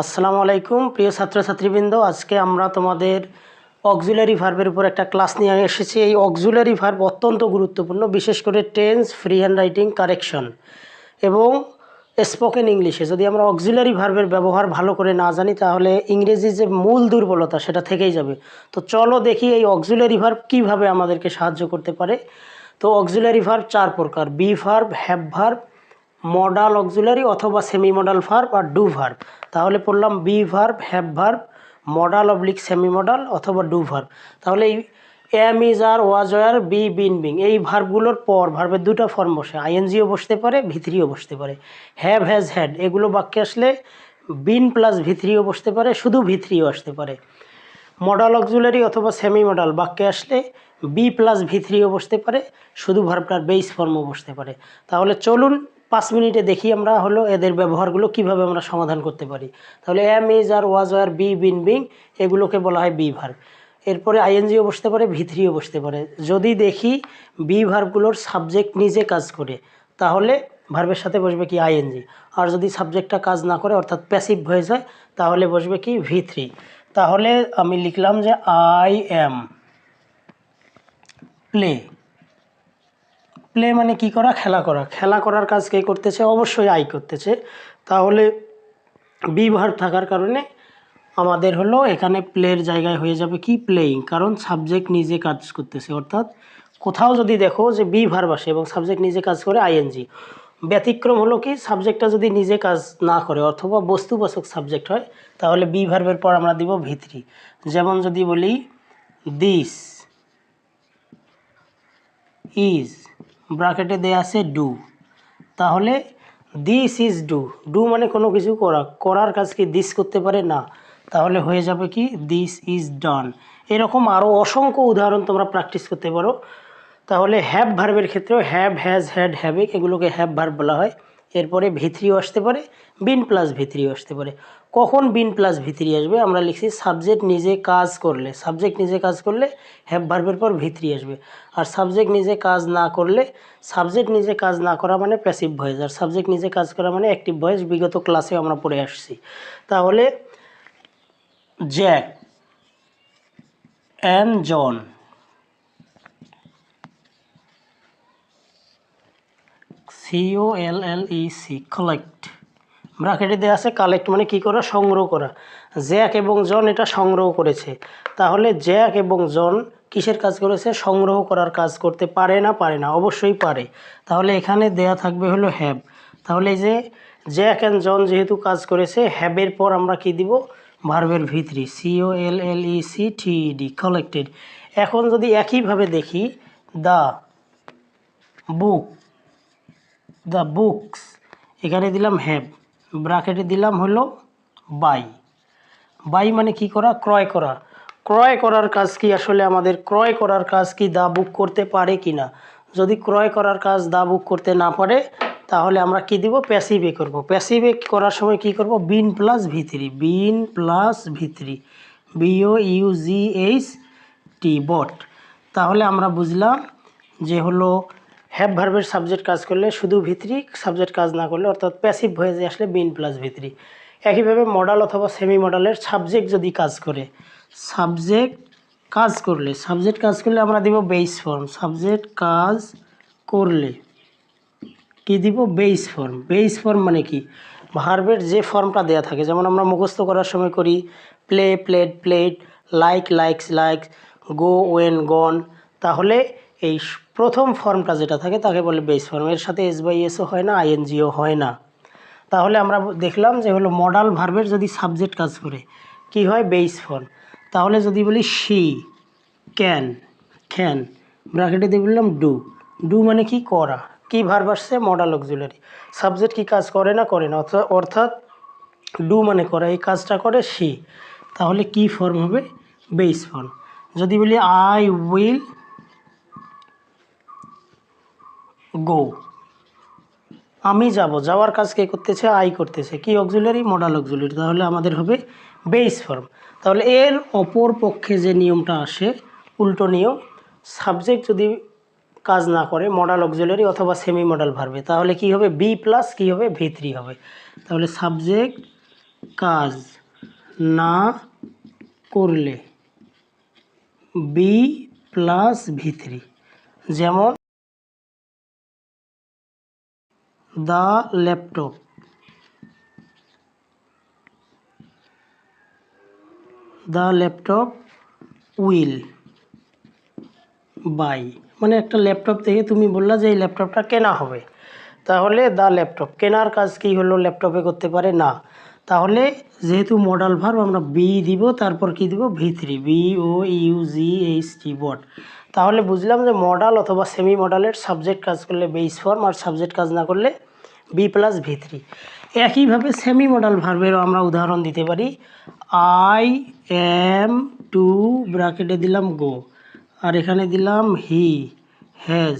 আসসালামু আলাইকুম, প্রিয় ছাত্রছাত্রীবৃন্দ। আজকে আমরা তোমাদের অক্সিলারি ভার্বের উপর একটা ক্লাস নিয়ে এসেছি। এই অক্সিলারি ভার্ব অত্যন্ত গুরুত্বপূর্ণ, বিশেষ করে tense free handwriting correction এবং স্পোকেন ইংলিশে যদি আমরা অক্সিলারি ভার্বের ব্যবহার ভালো করে না জানি, তাহলে ইংরেজির যে মূল দুর্বলতা, সেটা থেকেই যাবে। তো চলো দেখি এই অক্সিলারি ভার্ব কীভাবে আমাদেরকে সাহায্য করতে পারে। তো অক্সিলারি ভার্ব চার প্রকার be verb have verb modal auxiliary অথবা সেমি মডাল ভার্ব আর ডু ভার্ব তাহলে পড়লাম be verb have verb modal oblique semi modal অথবা ডু ভার্ব তাহলে এই am is are was were be been being এই ভার্বগুলোর পর ভার্বের দুটো ফর্ম বসে। আইএনজিও বসতে পারে ভিতরিও বসতে পারে। হ্যাভ হ্যাজ হ্যাড এগুলো বাক্যে আসলে বিন প্লাস ভিতরিও বসতে পারে, শুধু ভিতরিও আসতে পারে। মডাল অক্সুলারি অথবা সেমি মডাল বাক্যে আসলে বি প্লাস ভি থ্রিও বসতে পারে, শুধু ভার্বটার বেস ফর্মও বসতে পারে। তাহলে চলুন পাঁচ মিনিটে দেখি আমরা হলো এদের ব্যবহারগুলো কীভাবে আমরা সমাধান করতে পারি। তাহলে am is are was R be been being এগুলোকে বলা হয় বি ভার্ব এরপরে আইএনজিও বসতে পারে ভি থ্রিও বসতে পারে। যদি দেখি বি ভার্বগুলোর সাবজেক্ট নিজে কাজ করে, তাহলে ভার্বের সাথে বসবে কি আইএনজি আর যদি সাবজেক্টটা কাজ না করে, অর্থাৎ প্যাসিভ হয়ে যায়, তাহলে বসবে কি ভি থ্রি তাহলে আমি লিখলাম যে আই এম প্লে প্লে মানে কি করা? খেলা করা। খেলা করার কাজ কে করতেছে? অবশ্যই আই করতেছে। তাহলে বি ভার্ব থাকার কারণে আমাদের হলো এখানে প্লের জায়গায় হয়ে যাবে কি? প্লেয়িং কারণ সাবজেক্ট নিজে কাজ করতেছে। অর্থাৎ কোথাও যদি দেখো যে বি ভার্ব আসে এবং সাবজেক্ট নিজে কাজ করে আইএনজি ব্যতিক্রম হলো কি? সাবজেক্টটা যদি নিজে কাজ না করে অথবা বস্তুবাচক সাবজেক্ট হয়, তাহলে বি ভার্বের পর আমরা দিব ভিত্রি যেমন যদি বলি দিস ইজ ব্রাকেটে দেয়া আছে ডু তাহলে দিস ইজ ডু ডু মানে কোনো কিছু করা, করার কাজকে দিস করতে পারে? না। তাহলে হয়ে যাবে কি দিস ইজ ডান এরকম আরও অসংখ্য উদাহরণ তোমরা প্র্যাকটিস করতে পারো। তাহলে হ্যাভ ভার্বের ক্ষেত্রেও হ্যাভ হ্যাজ হ্যাড হ্যাভে এগুলোকে হ্যাভ ভার্ব বলা হয়। এরপরে ভিত্রিও আসতে পারে, বিন প্লাস ভিত্রিও আসতে পারে। কখন বিন প্লাস ভিত্রি আসবে? আমরা লিখছি সাবজেক্ট নিজে কাজ করলে। সাবজেক্ট নিজে কাজ করলে হ্যাভ ভার্বের পর ভিত্রি আসবে। আর সাবজেক্ট নিজে কাজ না করলে, সাবজেক্ট নিজে কাজ না করা মানে প্যাসিভ ভয়েস আর সাবজেক্ট নিজে কাজ করা মানে অ্যাক্টিভ ভয়েস বিগত ক্লাসে আমরা পড়ে আসছি। তাহলে, Jack and John C O L L E C collect ব্রাকেটে দেওয়া আছে কালেক্ট মানে কি করা? সংগ্রহ করা। জ্যাক এবং জন এটা সংগ্রহ করেছে। তাহলে জ্যাক এবং জন কিসের কাজ করেছে? সংগ্রহ করার কাজ করতে পারে না পারে না? অবশ্যই পারে। তাহলে এখানে দেয়া থাকবে হলো হ্যাব তাহলে যে জ্যাক অ্যান্ড জন যেহেতু কাজ করেছে হ্যাবের পর আমরা কি দিব? ভার্বের V three C O L L E C T D collected এখন যদি একইভাবে দেখি দ্য বুক দ্য বুকস এখানে দিলাম হ্যাভ ব্রাকেটে দিলাম হলো বাই বাই মানে কি করা? ক্রয় করা। ক্রয় করার কাজ কি? আসলে আমাদের ক্রয় করার কাজ কি দা বুক করতে পারে কি না যদি ক্রয় করার কাজ দা বুক করতে না পারে, তাহলে আমরা কি দিব? প্যাসিভে করব। প্যাসিভে করার সময় কি করব? Been plus V three been plus V three B O U G H T bought তাহলে আমরা বুঝলাম যে হলো হ্যাভ ভার্বের সাবজেক্ট কাজ করলে শুধু ভিতরি সাবজেক্ট কাজ না করলে অর্থাৎ প্যাসিভ হয়ে যায় আসলে বিন প্লাস ভিত্রি। একইভাবে মডাল অথবা সেমি মডালের সাবজেক্ট যদি কাজ করে সাবজেক্ট কাজ করলে সাবজেক্ট কাজ করলে আমরা দিব বেস ফর্ম সাবজেক্ট কাজ করলে কি দিব? বেস ফর্ম বেস ফর্ম মানে কি? ভার্বের যে ফর্মটা দেয়া থাকে, যেমন আমরা মুখস্থ করার সময় করি play played played like liked liked go went gone তাহলে এই প্রথম ফর্মটা যেটা থাকে তাকে বলে বেস ফর্ম এর সাথে এস বাই এসও হয় না আইএনজিও হয় না। তাহলে আমরা দেখলাম যে হলো মডাল ভার্বের যদি সাবজেক্ট কাজ করে, কি হয়? বেস ফর্ম তাহলে যদি বলি শি ক্যান ক্যান ব্র্যাকেটে দিয়ে বললাম ডু ডু মানে কি? করা। কি ভার্ব আসছে? মডাল অক্সিলারি সাবজেক্ট কি কাজ করে না করে না। অর্থাৎ অর্থাৎ ডু মানে করা। এই কাজটা করে সি তাহলে কি ফর্ম হবে? বেস ফর্ম যদি বলি আই উইল গো আমি যাব, যাওয়ার কাজ কে করতেছে, আই করতেছে। কি অক্সিলারি মডাল অক্সিলারি তাহলে আমাদের হবে বেস ফর্ম তাহলে এর অপর পক্ষে যে নিয়মটা আসে, উল্টো নিয়ম সাবজেক্ট যদি কাজ না করে মডাল অক্সিলারি অথবা সেমি মডাল ভার্বে, তাহলে কি হবে? বি প্লাস কী হবে? ভি থ্রি হবে। তাহলে সাবজেক্ট কাজ না করলে বি প্লাস ভি থ্রি যেমন the laptop. The laptop will buy. মানে একটা ল্যাপটপ থেকে তুমি বললা যে এই ল্যাপটপটা কেনা হবে। তাহলে দ্য ল্যাপটপ, কেনার কাজ কি হলো? ল্যাপটপে করতে পারে? না। তাহলে যেহেতু মডাল ভার্ব আমরা বি দিব, তারপর কি দিব? V three B O U G H T bought বট তাহলে বুঝলাম যে মডাল অথবা সেমি মডালের সাবজেক্ট কাজ করলে বেস ফর্ম আর সাবজেক্ট কাজ না করলে বি প্লাস ভি থ্রি একইভাবে সেমি মডাল ভার্বেরও আমরা উদাহরণ দিতে পারি। আই এম টু ব্র্যাকেটে দিলাম গো আর এখানে দিলাম হি হ্যাজ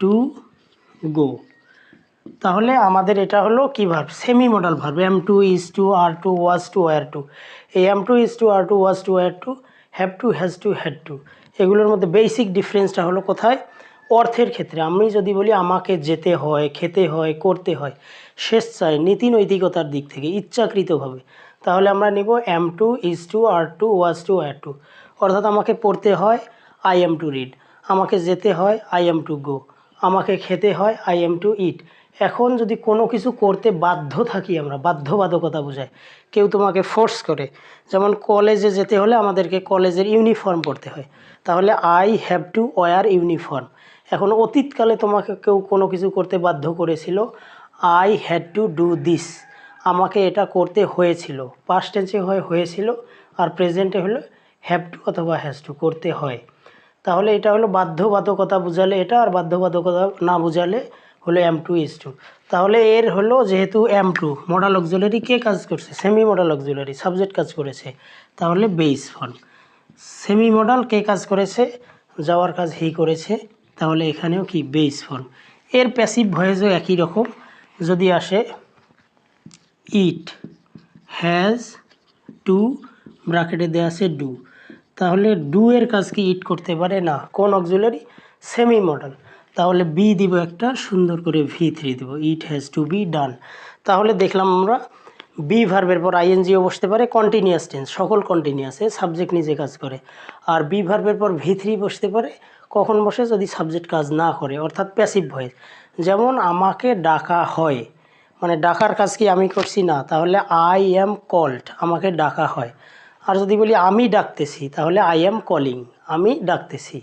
টু গো তাহলে আমাদের এটা হলো কী verb semi modal verb am to is to are to was to were to এই am to is to are to was to were to have to has to had to এগুলোর মধ্যে basic ডিফারেন্সটা হলো কোথায়? অর্থের ক্ষেত্রে। আমি যদি বলি আমাকে যেতে হয়, খেতে হয়, করতে হয়, স্বেচ্ছায় নীতি নৈতিকতার দিক থেকে, ইচ্ছাকৃতভাবে, তাহলে আমরা নিব am to is to are to was to are to অর্থাৎ আমাকে পড়তে হয় আই এম টু রিড আমাকে যেতে হয় আই এম টু গো আমাকে খেতে হয় আই এম টু ইট এখন যদি কোনো কিছু করতে বাধ্য থাকি আমরা, বাধ্যবাধকতা বোঝায়, কেউ তোমাকে ফোর্স করে, যেমন কলেজে যেতে হলে আমাদেরকে কলেজের ইউনিফর্ম পড়তে হয়, তাহলে I have to wear uniform এখন অতীতকালে তোমাকে কেউ কোনো কিছু করতে বাধ্য করেছিল I had to do this আমাকে এটা করতে হয়েছিল পাস্ট টেন্সে হয় হয়েছিল, আর প্রেজেন্টে হলো হ্যাভ টু অথবা হ্যাজ টু করতে হয়। তাহলে এটা হলো বাধ্যবাধকতা বোঝালে এটা, আর বাধ্যবাধকতা না বোঝালে হলো এম টু ইস টু তাহলে এর হলো যেহেতু এম টু মডাল অক্সুলারি কে কাজ করছে? সেমি মডাল অক্সুলারি সাবজেক্ট কাজ করেছে। তাহলে বেস ফর্ম সেমি মডাল কে কাজ করেছে? যাওয়ার কাজ হি করেছে। তাহলে এখানেও কি? বেস ফর্ম এর প্যাসিভ ভয়েসও একই রকম। যদি আসে ইট হ্যাজ টু ব্রাকেটে দেওয়া আছে ডু তাহলে ডু এর কাজ কি ইট করতে পারে? না। কোন অক্সুলারি সেমি মডেল তাহলে বি দিব একটা, সুন্দর করে ভি থ্রি দিব। It has to be done তাহলে দেখলাম আমরা বি ভার্বের পর আইএনজিও বসতে পারে কন্টিনিউয়াস টেন্স সকল কন্টিনিউয়াসে সাবজেক্ট নিজে কাজ করে। আর বি ভার্বের পর ভি থ্রি বসতে পারে, কখন বসে? যদি সাবজেক্ট কাজ না করে, অর্থাৎ প্যাসিভ ভয়েস যেমন আমাকে ডাকা হয় মানে ডাকার কাজ কি আমি করছি না, তাহলে আই অ্যাম কল্ড আমাকে ডাকা হয়। আর যদি বলি আমি ডাকতেছি, তাহলে আই অ্যাম কলিং আমি ডাকতেছি।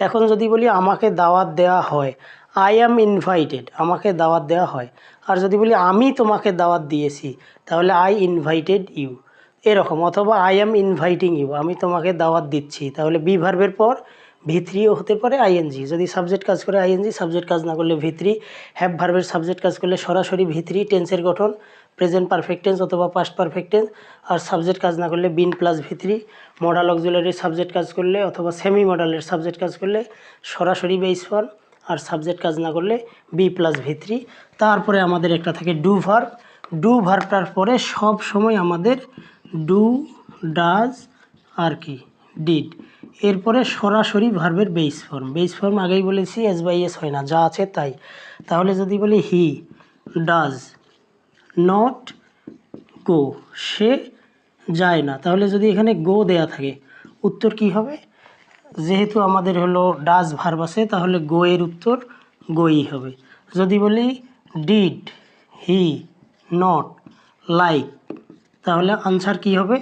এখন যদি বলি আমাকে দাওয়াত দেওয়া হয় আই অ্যাম ইনভাইটেড আমাকে দাওয়াত দেওয়া হয়। আর যদি বলি আমি তোমাকে দাওয়াত দিয়েছি, তাহলে আই ইনভাইটেড ইউ এরকম, অথবা আই অ্যাম ইনভাইটিং ইউ আমি তোমাকে দাওয়াত দিচ্ছি। তাহলে বি ভার্বের পর ভি থ্রিও হতে পারে আইএনজি যদি সাবজেক্ট কাজ করে আইএনজি সাবজেক্ট কাজ না করলে ভি থ্রি হ্যাভ ভার্বের সাবজেক্ট কাজ করলে সরাসরি ভি থ্রি টেন্সের গঠন। প্রেজেন্ট পারফেক্ট টেন্স অথবা পাস্ট পারফেক্ট টেন্স আর সাবজেক্ট কাজ না করলে been plus V three modal অক্সুলারির subject কাজ করলে অথবা সেমি মডালের সাবজেক্ট কাজ করলে সরাসরি বেস ওয়ান আর সাবজেক্ট কাজ না করলে বি প্লাস ভি থ্রি তারপরে আমাদের একটা থাকে ডু ভার্ব ডু ভার্বটার পরে সব সময় আমাদের ডু ডাজ আর কি ডিড এরপরে সরাসরি ভার্বের বেস ফর্ম বেস ফর্ম আগেই বলেছি এস বাই এস হয় না, যা আছে তাই। তাহলে যদি বলি হি ডাজ নট গো সে যায় না। তাহলে যদি এখানে গো দেয়া থাকে, উত্তর কি হবে? যেহেতু আমাদের হলো ডাজ ভার্ব আছে, তাহলে গো এর উত্তর গোই হবে। যদি বলি ডিড হি নট লাইক তাহলে আনসার কি হবে?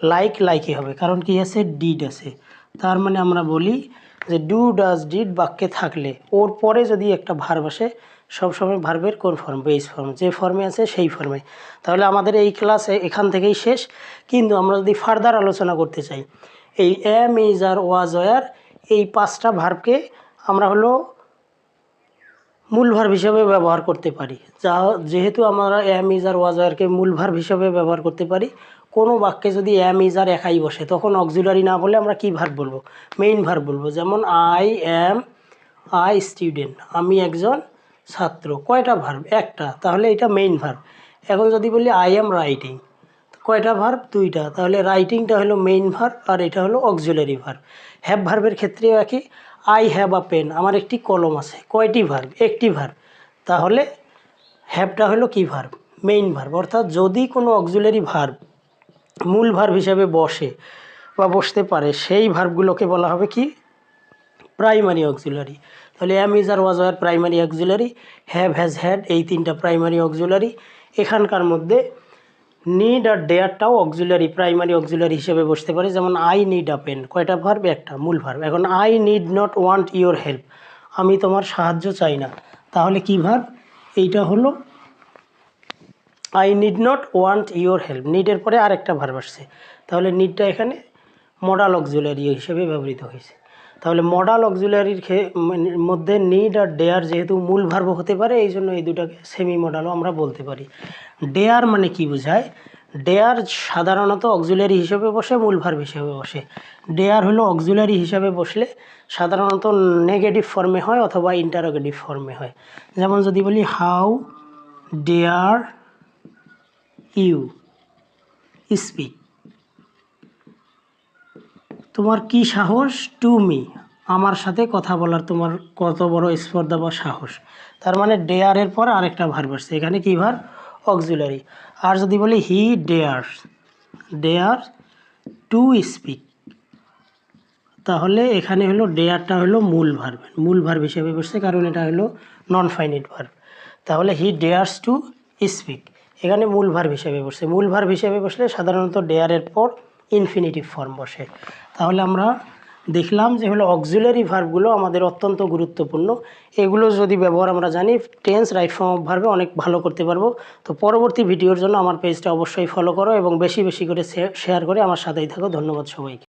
লাইক লাইকই হবে। কারণ কি আছে? ডিড আছে। তার মানে আমরা বলি যে ডু ডাজ ডিড বাক্যে থাকলে, ওর পরে যদি একটা ভার্ব আসে সবসময় ভার্বের কোন ফর্ম বেস ফর্ম যে ফর্মে আছে সেই ফর্মে তাহলে আমাদের এই ক্লাস এখান থেকেই শেষ। কিন্তু আমরা যদি ফার্দার আলোচনা করতে চাই, এই am is are was were এই পাঁচটা ভার্বকে আমরা হলো মূল ভার্ব হিসাবে ব্যবহার করতে পারি। যা যেহেতু আমরা এম ইজ আর ওয়াজ ওয়ারকে মূল ভার্ব হিসাবে ব্যবহার করতে পারি, কোনো বাক্যে যদি এম ইজ আর একাই বসে, তখন অক্সিলারি না বলে আমরা কি ভার্ব বলব? মেইন ভার্ব বলব। যেমন আই এম আই স্টুডেন্ট আমি একজন ছাত্র, কয়টা ভার্ব একটা। তাহলে এটা মেইন ভার্ব এখন যদি বলি আই এম রাইটিং কয়টা ভার্ব দুইটা। তাহলে রাইটিংটা হলো মেইন ভার্ব আর এটা হলো অক্সিলারি ভার্ব হ্যাভ ভার্বের ক্ষেত্রেও একই। আই হ্যাভ আ পেন আমার একটি কলম আছে। কয়টি ভার্ব একটি ভার্ব তাহলে হ্যাভটা হলো কি ভার্ব মেইন ভার্ব অর্থাৎ যদি কোনো অক্সিলারি ভার্ব মূল ভার্ব হিসেবে বসে বা বসতে পারে, সেই ভার্বগুলোকে বলা হবে কি? প্রাইমারি অক্সিলারি তাহলে am is are was R primary auxiliary have has had এই তিনটা প্রাইমারি অক্সিলারি এখানকার মধ্যে নিড আর ডেয়ারটাও অক্সিলারি প্রাইমারি অক্সিলারি হিসেবে বসতে পারে। যেমন আই নিড আ পেন কয়টা ভার্ব একটা, মূল ভার্ব এখন I need not want your help আমি তোমার সাহায্য চাই না। তাহলে কি ভার্ব এইটা হলো I need not want your help নিডের পরে আরেকটা ভার্ব আসছে। তাহলে নিডটা এখানে মডাল অক্সিলারি হিসেবে ব্যবহৃত হয়েছে। তাহলে মডাল অক্সিলারির মধ্যে নিড আর ডেয়ার যেহেতু মূল ভার্ব হতে পারে, এই জন্য এই দুটাকে সেমি মডালও আমরা বলতে পারি। ডেয়ার মানে কি বোঝায়? ডেয়ার সাধারণত অক্সিলারি হিসেবে বসে, মূল ভার্ব হিসেবে বসে। ডেয়ার হলো অক্সিলারি হিসেবে বসলে সাধারণত নেগেটিভ ফর্মে হয় অথবা ইন্টারোগেটিভ ফর্মে হয়। যেমন যদি বলি হাউ ডেয়ার ইউ স্পিক তোমার কি সাহস? টু মি আমার সাথে কথা বলার তোমার কত বড় স্পর্ধা বা সাহস? তার মানে ডেয়ারের পর আরেকটা ভার্ব আসছে। এখানে কি ভার অক্সিলারি আর যদি বলি he dare dare to speak তাহলে এখানে হলো ডেয়ারটা হলো মূল ভার্ব মূল ভার্ব হিসেবে বসছে, কারণ এটা হলো নন ফাইনিট ভার্ব তাহলে হি ডেয়ার্স টু স্পিক এখানে মূল ভার্ব হিসেবে বসছে। মূল ভার্ব হিসেবে বসলে সাধারণত ডেয়ারের পর ইনফিনিটিভ ফর্ম বসে। তাহলে আমরা দেখলাম যে হলো অক্সিলারি ভার্বগুলো আমাদের অত্যন্ত গুরুত্বপূর্ণ। এগুলো যদি ব্যবহার আমরা জানি টেন্স রাইট ফর্ম অফ ভার্বে অনেক ভালো করতে পারব। তো পরবর্তী ভিডিওর জন্য আমার পেজটা অবশ্যই ফলো করো এবং বেশি বেশি করে শেয়ার করে আমার সাথেই থাকো। ধন্যবাদ সবাইকে।